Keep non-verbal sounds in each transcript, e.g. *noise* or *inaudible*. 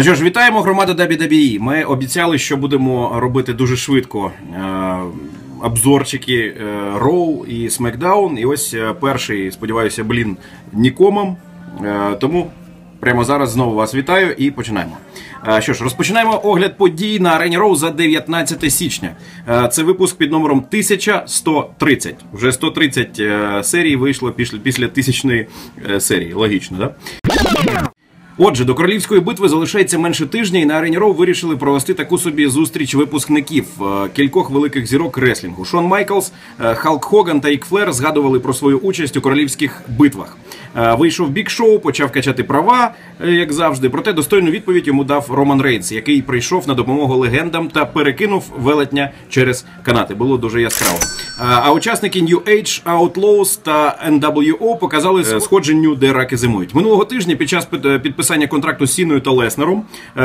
Ну що ж, вітаємо громаду WWE. Ми обіцяли, що будемо робити дуже швидко е, обзорчики е, і SmackDown. І ось е, перший, сподіваюся, блін, нікомом. Е, тому прямо зараз знову вас вітаю і починаємо. Е, Що ж, розпочинаємо огляд подій на арені Роу за 19 січня. Е, Це випуск під номером 1130. Вже 130 е, серій вийшло після, після тисячної серії. Логічно, так? Да? Отже, до королівської битви залишається менше тижня, і на арені Роу вирішили провести таку собі зустріч випускників е, кількох великих зірок реслінгу. Шон Майклс, е, Халк Хоган та Ік Флер згадували про свою участь у королівських битвах. Е, Вийшов бік шоу, почав качати права, е, як завжди. Проте достойну відповідь йому дав Роман Рейнс, який прийшов на допомогу легендам та перекинув велетня через канати. Було дуже яскраво. Е, А учасники New Age, Outlaws та NWO показали сходженню, де раки зимують. Минулого тижня під час під- підписання контракту з Сіною та Леснером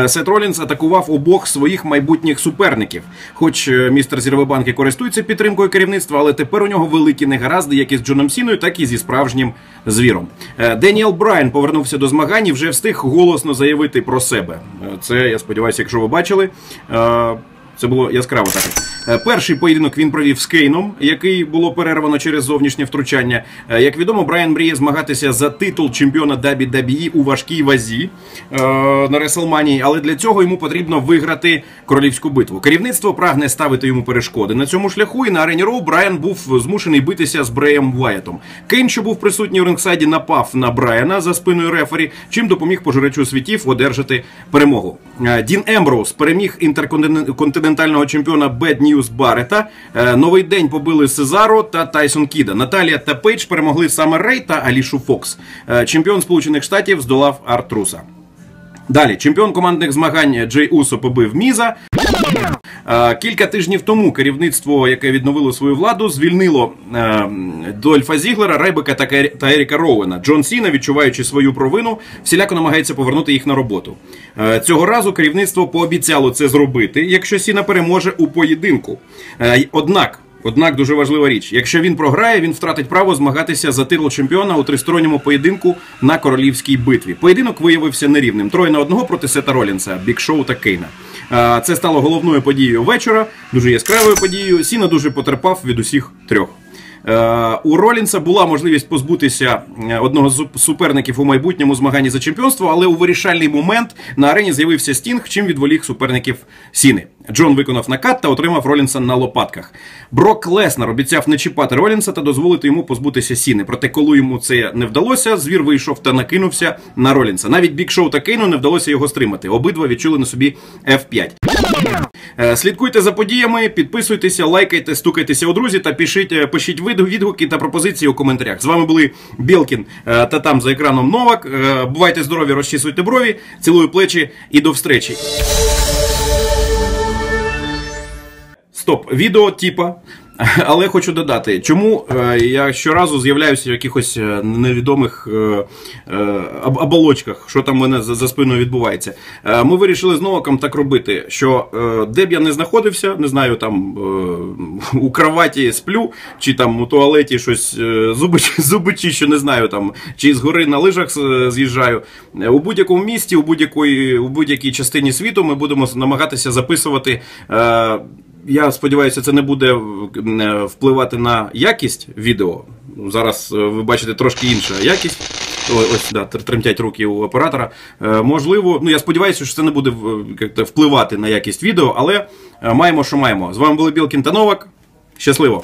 Сет Ролінс атакував обох своїх майбутніх суперників. Хоч містер Зірвебанки користується підтримкою керівництва, але тепер у нього великі негаразди як із Джоном Сіною, так і зі справжнім звіром. Е, Деніел Брайан повернувся до змагань і вже встиг голосно заявити про себе. Е, Це я сподіваюся, якщо ви бачили. е, Це було яскраво так. Е, Перший поєдинок він провів з Кейном, який було перервано через зовнішнє втручання. Е, Як відомо, Брайан мріє змагатися за титул чемпіона WWE у важкій вазі е, на Реслманії, але для цього йому потрібно виграти королівську битву. Керівництво прагне ставити йому перешкоди на цьому шляху. І на арені Роу Брайан був змушений битися з Бреєм Уайтом. Кейн, що був присутній у рингсайді, напав на Брайана за спиною рефері, чим допоміг пожирачу світів одержати перемогу. Дін Емброуз переміг інтерконтинентального чемпіона Бед Ньюс Барета. Е, Новий день побили Сезаро та Тайсон Кіда. Наталія та Пейдж перемогли Саме Рей та Алішу Фокс. Е, Чемпіон Сполучених Штатів здолав Артруса. Далі, чемпіон командних змагань Джей Усо побив Міза. Кілька тижнів тому керівництво, яке відновило свою владу, звільнило е, Дольфа Зіглера, Райбека та Еріка Роуена. Джон Сіна, відчуваючи свою провину, всіляко намагається повернути їх на роботу. Е, Цього разу керівництво пообіцяло це зробити, якщо Сіна переможе у поєдинку. Е, Однак. Однак дуже важлива річ: якщо він програє, він втратить право змагатися за титул чемпіона у тристоронньому поєдинку на королівській битві. Поєдинок виявився нерівним. Троє на одного проти Сета Ролінса, Бік та Кейна. Це стало головною подією вечора, дуже яскравою подією. Сіна дуже потерпав від усіх трьох. Е, У Ролінса була можливість позбутися е, одного з суперників у майбутньому змаганні за чемпіонство, але у вирішальний момент на арені з'явився Стінг, чим відволік суперників Сіни. Джон виконав накат та отримав Ролінса на лопатках. Брок Леснер обіцяв не чіпати Ролінса та дозволити йому позбутися Сіни. Проте, коли йому це не вдалося, звір вийшов та накинувся на Ролінса. Навіть Бік Шоу та Кейну не вдалося його стримати. Обидва відчули на собі F5. Е, Слідкуйте за подіями, підписуйтеся, лайкайте, стукайтеся у друзі та пишіть, е, пишіть відгуки та пропозиції у коментарях. З вами були Білкін е, та там за екраном Новак. Бувайте здорові, розчісуйте брові, цілую плечі і до встречі. Стоп, відео типа. *laughs* Але хочу додати, чому е, я щоразу з'являюся в якихось е, невідомих е, оболочках, що там в мене за, спиною відбувається. Ми вирішили з Новаком так робити, що де б я не знаходився, не знаю, там *laughs* у кроваті сплю, чи там у туалеті щось е, зуби, *laughs* зуби чищу, не знаю, там, чи згори на лижах з'їжджаю. У будь-якому місті, у будь-якій у будь-якій частині світу ми будемо намагатися записувати. Я сподіваюся, це не буде е, впливати на якість відео. Зараз е, ви бачите трошки інша якість. Ось да, тремтять руки у оператора. Е, Можливо, ну я сподіваюся, що це не буде впливати на якість відео, але маємо, що маємо. З вами були Білкін та Новак. Щасливо!